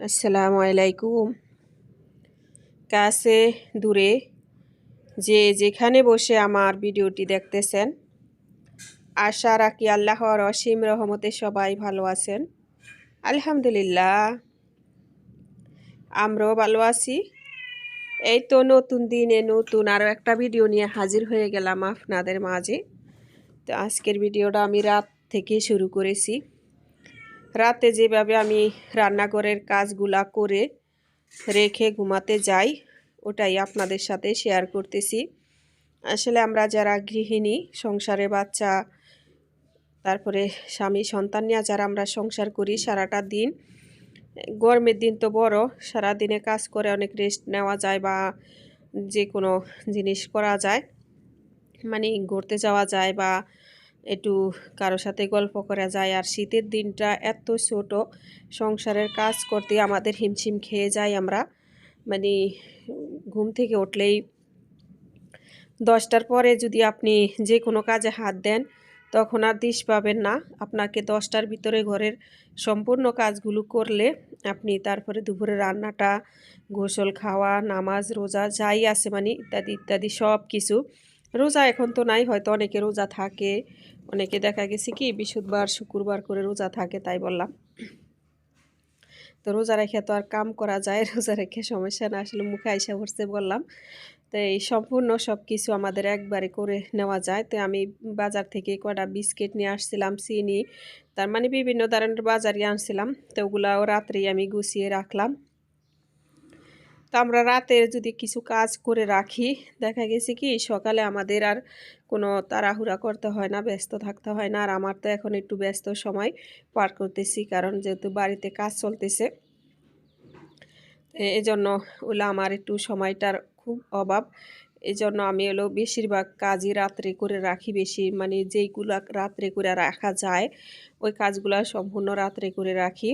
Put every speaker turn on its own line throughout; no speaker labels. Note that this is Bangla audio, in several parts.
আসসালামু আলাইকুম। কাছে দূরে যে যেখানে বসে আমার ভিডিওটি দেখতেছেন, আশা রাখি আল্লাহর অসীম রহমতে সবাই ভালো আছেন। আলহামদুলিল্লাহ, আমরাও ভালো আছি। এই তো নতুন দিনে নতুন আরও একটা ভিডিও নিয়ে হাজির হয়ে গেলাম আপনাদের মাঝে। তো আজকের ভিডিওটা আমি রাত থেকে শুরু করেছি। রাতে যেভাবে আমি রান্নাঘরের কাজগুলা করে রেখে ঘুমাতে যাই, ওটাই আপনাদের সাথে শেয়ার করতেছি। আসলে আমরা যারা গৃহিণী, সংসারে বাচ্চা, তারপরে স্বামী, সন্তান নিয়ে যারা আমরা সংসার করি সারাটা দিন, গরমের দিন তো বড় সারা দিনে কাজ করে অনেক রেস্ট নেওয়া যায় বা যে কোনো জিনিস করা যায় মানে ঘুরতে যাওয়া যায় বা একটু কারও সাথে গল্প করা যায়। আর শীতের দিনটা এত ছোট, সংসারের কাজ করতে আমাদের হিমশিম খেয়ে যাই আমরা। মানে ঘুম থেকে উঠলেই দশটার পরে যদি আপনি যে কোনো কাজে হাত দেন, তখন আর দিশ পাবেন না। আপনাকে দশটার ভিতরে ঘরের সম্পূর্ণ কাজগুলো করলে আপনি তারপরে দুপুরে রান্নাটা, গোসল খাওয়া, নামাজ, রোজা, যাই আছে মানে ইত্যাদি ইত্যাদি সব কিছু রোজা এখন তো নাই, হয়তো অনেকে রোজা থাকে। অনেকে দেখা গেছে কি, বৃহস্পতিবার, শুক্রবার করে রোজা থাকে, তাই বললাম। তো রোজা রেখে তো আর কাম করা যায়, রোজা রেখে সমস্যা না, আসলে মুখে আইসা ভরছে বললাম। তো এই সম্পূর্ণ সব কিছু আমাদের একবারে করে নেওয়া যায়। তো আমি বাজার থেকে কটা বিস্কিট নিয়ে আসছিলাম, চিনি, তার মানে বিভিন্ন ধরনের বাজারে আনছিলাম। তো ওগুলাও রাত্রেই আমি গুছিয়ে রাখলাম। তো আমরা রাতে যদি কিছু কাজ করে রাখি, দেখা গেছে কি সকালে আমাদের আর কোনো তাড়াহুড়া করতে হয় না, ব্যস্ত থাকতে হয় না। আর আমার তো এখন একটু ব্যস্ত সময় পার করতেছি, কারণ যেহেতু বাড়িতে কাজ চলতেছে এই জন্য ওলা আমার একটু সময়টার খুব অভাব। এই জন্য আমি হলো বেশিরভাগ কাজই রাত্রে করে রাখি, বেশি মানে যেইগুলো রাত্রে করে রাখা যায়, ওই কাজগুলো সম্পূর্ণ রাত্রে করে রাখি।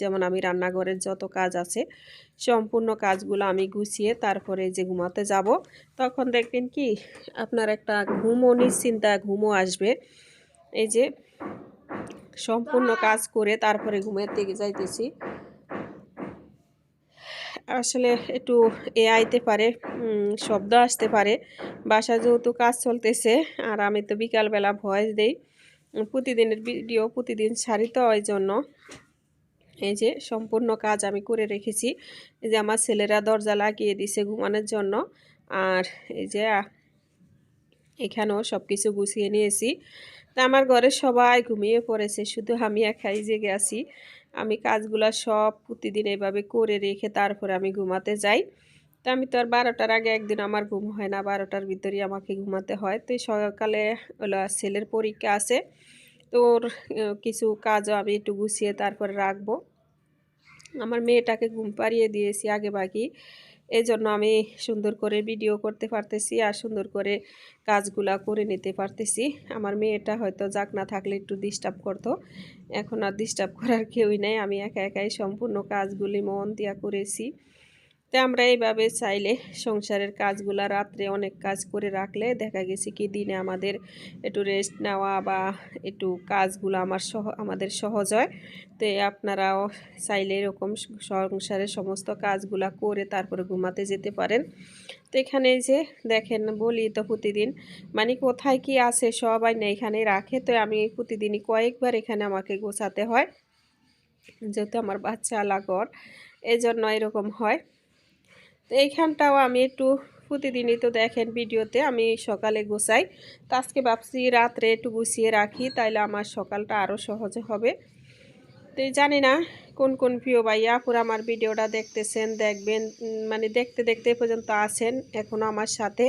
যেমন আমি রান্নাঘরের যত কাজ আছে, সম্পূর্ণ কাজগুলো আমি গুছিয়ে তারপরে যে ঘুমাতে যাব, তখন দেখবেন কি, আপনার একটা ঘুমও নিশ্চিন্তা ঘুমও আসবে। এই যে সম্পূর্ণ কাজ করে তারপরে ঘুমের দিকে যাইতেছি। আসলে একটু এ আইতে পারে শব্দ আসতে পারে। বাসা যেহেতু কাজ চলতেছে, আর আমি তো বিকালবেলা ভয়েস দেই, প্রতিদিনের ভিডিও প্রতিদিন সারিত ওই জন্য। এই যে সম্পূর্ণ কাজ আমি করে রেখেছি। এই যে আমার ছেলেরা দরজা লাগিয়ে দিছে ঘুমানোর জন্য। আর এই যে এখানেও সব কিছু গুছিয়ে নিয়েছি। তা আমার ঘরে সবাই ঘুমিয়ে পড়েছে, শুধু আমি একাই জেগে আছি। আমি কাজগুলো সব প্রতিদিন এভাবে করে রেখে তারপরে আমি ঘুমাতে যাই। তো আমি তো আর বারোটার আগে একদিন আমার ঘুম হয় না, বারোটার ভিতরেই আমাকে ঘুমাতে হয়। তো সকালে ওলা ছেলের পরীক্ষা আছে। তোর কিছু কাজও আমি একটু গুছিয়ে তারপরে রাখব। আমার মেয়েটাকে ঘুম পাড়িয়ে দিয়েছি আগে বাকি। এই জন্য আমি সুন্দর করে ভিডিও করতে পারতেছি আর সুন্দর করে কাজগুলা করে নিতে পারতেছি। আমার মেয়েটা হয়তো যাক না থাকলে একটু ডিস্টার্ব করতো। এখন আর ডিস্টার্ব করার কেউই নাই। আমি একা একাই সম্পূর্ণ কাজগুলি মন দিয়া করেছি। তো আমরা এইভাবে চাইলে সংসারের কাজগুলা রাত্রে অনেক কাজ করে রাখলে দেখা গেছে কি দিনে আমাদের একটু রেস্ট নেওয়া বা একটু কাজগুলো আমার সহ, আমাদের সহজ হয়। তো আপনারাও চাইলে এরকম সংসারের সমস্ত কাজগুলা করে তারপরে ঘুমাতে যেতে পারেন। তো এখানে যে দেখেন বলি তো প্রতিদিন মানে কোথায় কি আছে সবাই না এখানে রাখে। তো আমি প্রতিদিনই কয়েকবার এখানে আমাকে গোছাতে হয়। যেহেতু আমার বাচ্চা আলাগর এই জন্য এরকম হয়। তো এইখানটাও আমি একটু প্রতিদিনই তো দেখেন ভিডিওতে আমি সকালে গোছাই। তো আজকে ভাবছি রাত্রে একটু গুছিয়ে রাখি, তাইলে আমার সকালটা আরও সহজে হবে। তো জানি না কোন কোন প্রিয় ভাইয়া পুরো আমার ভিডিওটা দেখতেছেন, দেখবেন মানে দেখতে দেখতে পর্যন্ত আছেন এখনও আমার সাথে।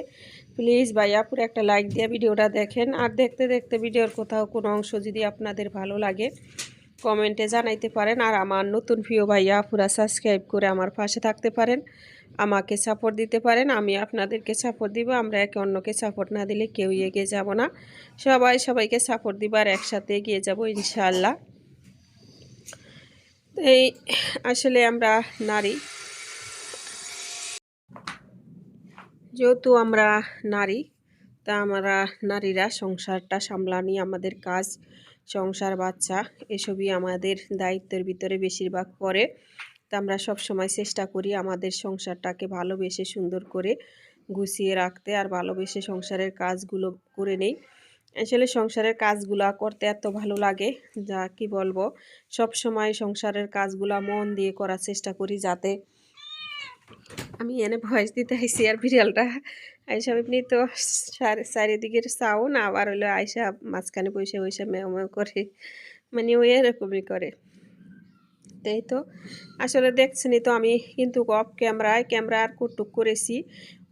প্লিজ ভাইয়া পুরো একটা লাইক দিয়ে ভিডিওটা দেখেন। আর দেখতে দেখতে ভিডিওর কোথাও কোনো অংশ যদি আপনাদের ভালো লাগে কমেন্টে জানাইতে পারেন আর আমার নতুন প্রিয় ভাইয়া পুরা সাবস্ক্রাইব করে আমার পাশে থাকতে পারেন। আমাকে সাপোর্ট দিতে পারেন, আমি আপনাদেরকে সাপোর্ট দিব, আমরা একে অন্যকে সাপোর্ট না দিলে কেউই এগিয়ে যাব না। সবাই সবাইকে সাপোর্ট দিব আর একসাথে এগিয়ে যাব ইনশাল্লাহ এই আসলে আমরা নারী। যেহেতু আমরা নারী, তা আমরা নারীরা সংসারটা সামলানি আমাদের কাজ। সংসার, বাচ্চা, এসবই আমাদের দায়িত্বের ভিতরে বেশিরভাগ পড়ে। তো আমরা সব সময় চেষ্টা করি আমাদের সংসারটাকে ভালোবেসে সুন্দর করে গুছিয়ে রাখতে আর ভালোবেসে সংসারের কাজগুলো করে নেই। আসলে সংসারের কাজগুলা করতে এত ভালো লাগে, যা কি বলব? সব সময় সংসারের কাজগুলা মন দিয়ে করার চেষ্টা করি যাতে আমি এনে ভয়েস দিতে আইসি আর বিড়ালটা। আইসা এমনি তো চারিদিকের সাউন্ড আবার হলো আইসা মাঝখানে বসে বসে মেও মেও করে। মানে ও এরকমই করে। তাই তো? আসলে দেখছেনই তো আমি কিন্তু অফ ক্যামেরায় ক্যামেরা আর কুটুক করেছি।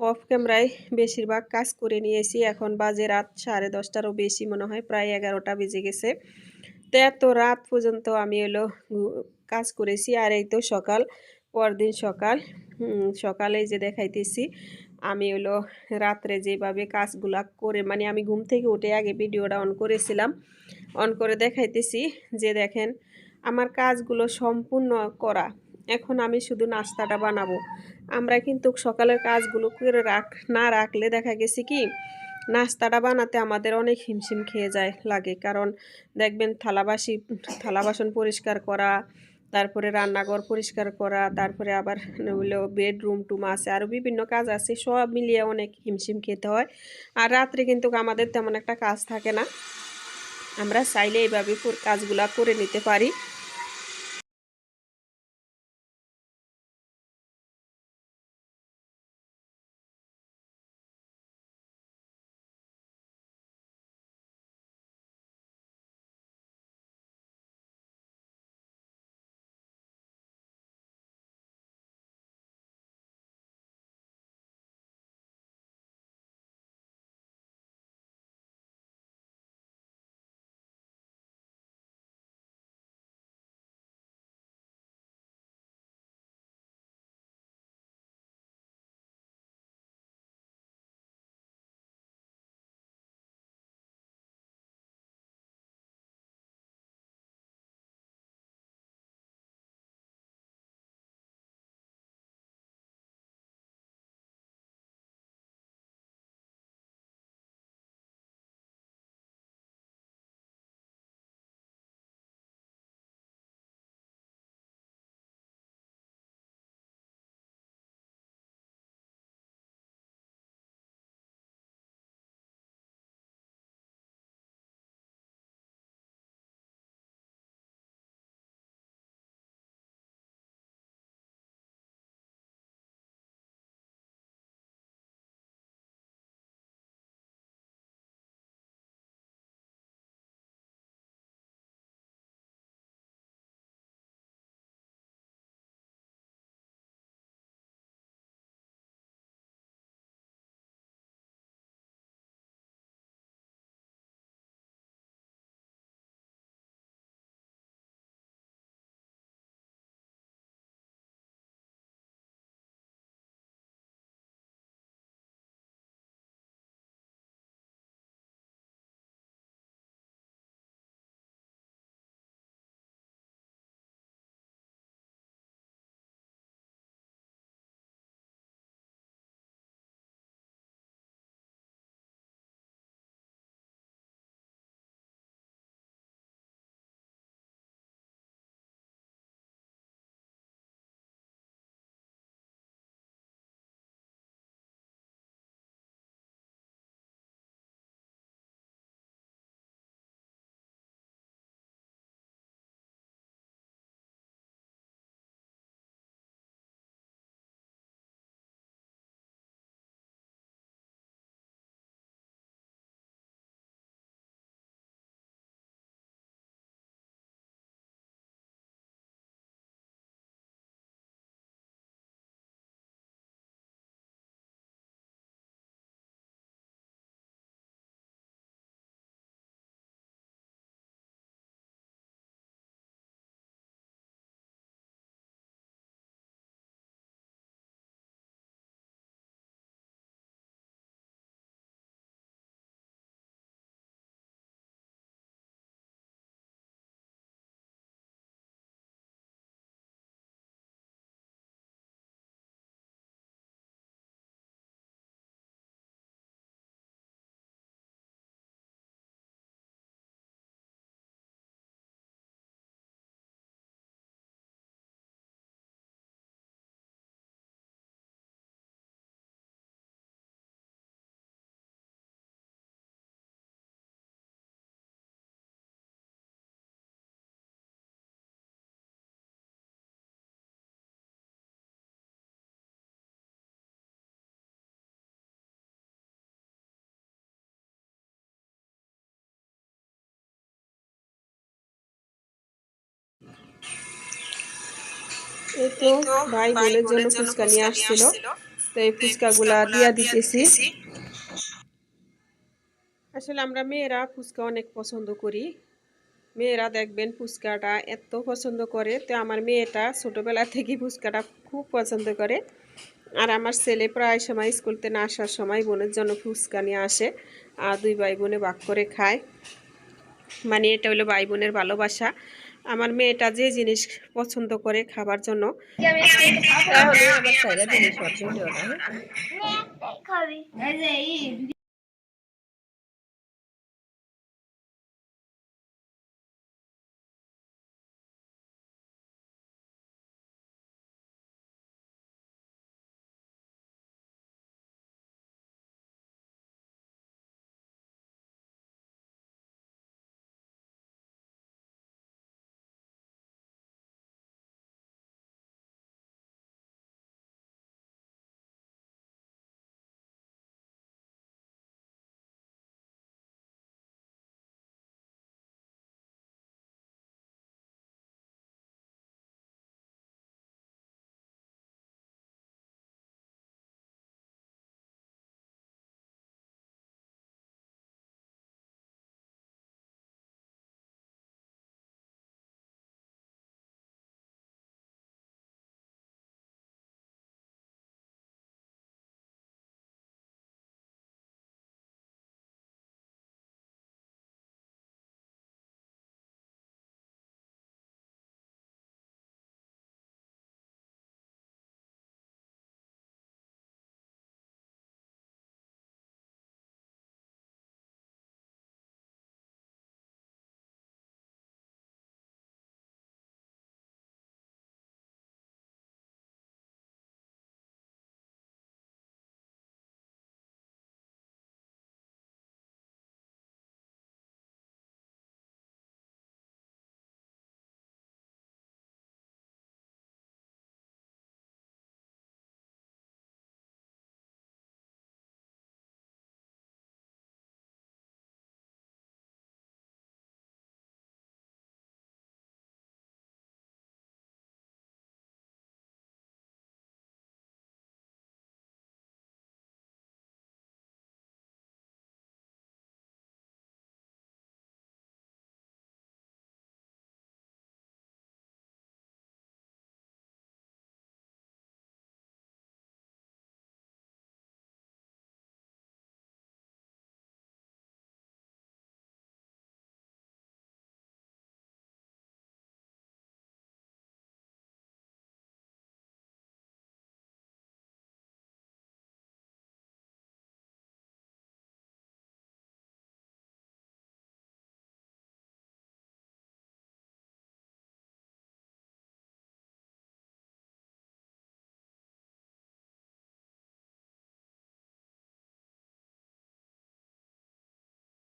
অফ ক্যামেরায় বেশিরভাগ কাজ করে নিয়েছি। এখন বাজে রাত সাড়ে দশটারও বেশি, মনে হয় প্রায় এগারোটা বেজে গেছে। তো এত রাত পর্যন্ত আমি এলো কাজ করেছি। আর এই তো সকাল, পরদিন সকাল। সকালে যে দেখাইতেছি, আমি হলো রাত্রে যেভাবে কাজগুলা করে মানে আমি ঘুম থেকে উঠে আগে ভিডিওটা অন করেছিলাম অন করে দেখাইতেছি যে দেখেন, আমার কাজগুলো সম্পূর্ণ করা, এখন আমি শুধু নাস্তাটা বানাবো। আমরা কিন্তু সকালের কাজগুলো করে রাখ, না রাখলে দেখা গেছে কি, নাস্তাটা বানাতে আমাদের অনেক হিমশিম খেয়ে যায়, লাগে। কারণ দেখবেন থালাবাসি, থালা বাসন পরিষ্কার করা তারপরে রান্নাঘর পরিষ্কার করা, তারপরে আবার বেডরুম টুম আছে আরও বিভিন্ন কাজ আছে, সব মিলিয়ে অনেক হিমশিম খেতে হয়। আর রাত্রে কিন্তু আমাদের তেমন একটা কাজ থাকে না। আমরা চাইলে এইভাবে কাজগুলা করে নিতে পারি। এই তো ভাই বোনের জন্য ফুচকা নিয়ে আসছিল। তো এই ফুচকাগুলা দিয়া দিতেছি। আসলে আমরা মেয়েরা ফুচকা অনেক পছন্দ করি। মেয়েরা দেখবেন ফুচকাটা এত পছন্দ করে। তো আমার মেয়েটা ছোটোবেলা থেকে ফুচকাটা খুব পছন্দ করে। আর আমার ছেলে প্রায় সময় স্কুলতে না আসার সময় বোনের জন্য ফুচকা নিয়ে আসে আর দুই ভাই বোনে ভাগ করে খায়। মানে এটা হলো ভাই বোনের ভালোবাসা। আমার মেয়েটা যে জিনিস পছন্দ করে খাবার জন্য জিনিস